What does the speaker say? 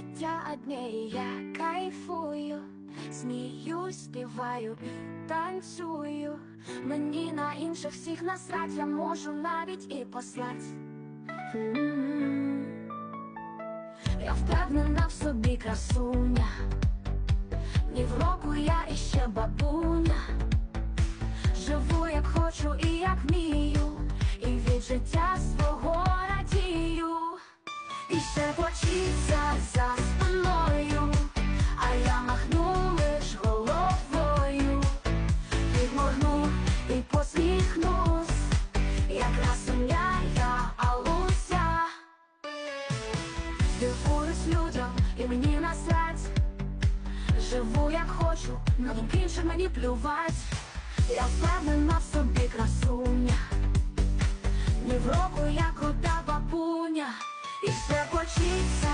життя одне, і я кайфую, сміюсь, співаю танцюю. Мені на інших всіх насрать, я можу навіть і послать. Я впевнена в собі красуня, ні в року я іще бабуня. Живу як хочу і як вмію, і від життя свого радію. І ще почиться за і мені насрать. Живу як хочу, на думки інших мені плювать. Я впевнена в собі красуня. Ні в року як ота бабуня. І все почиться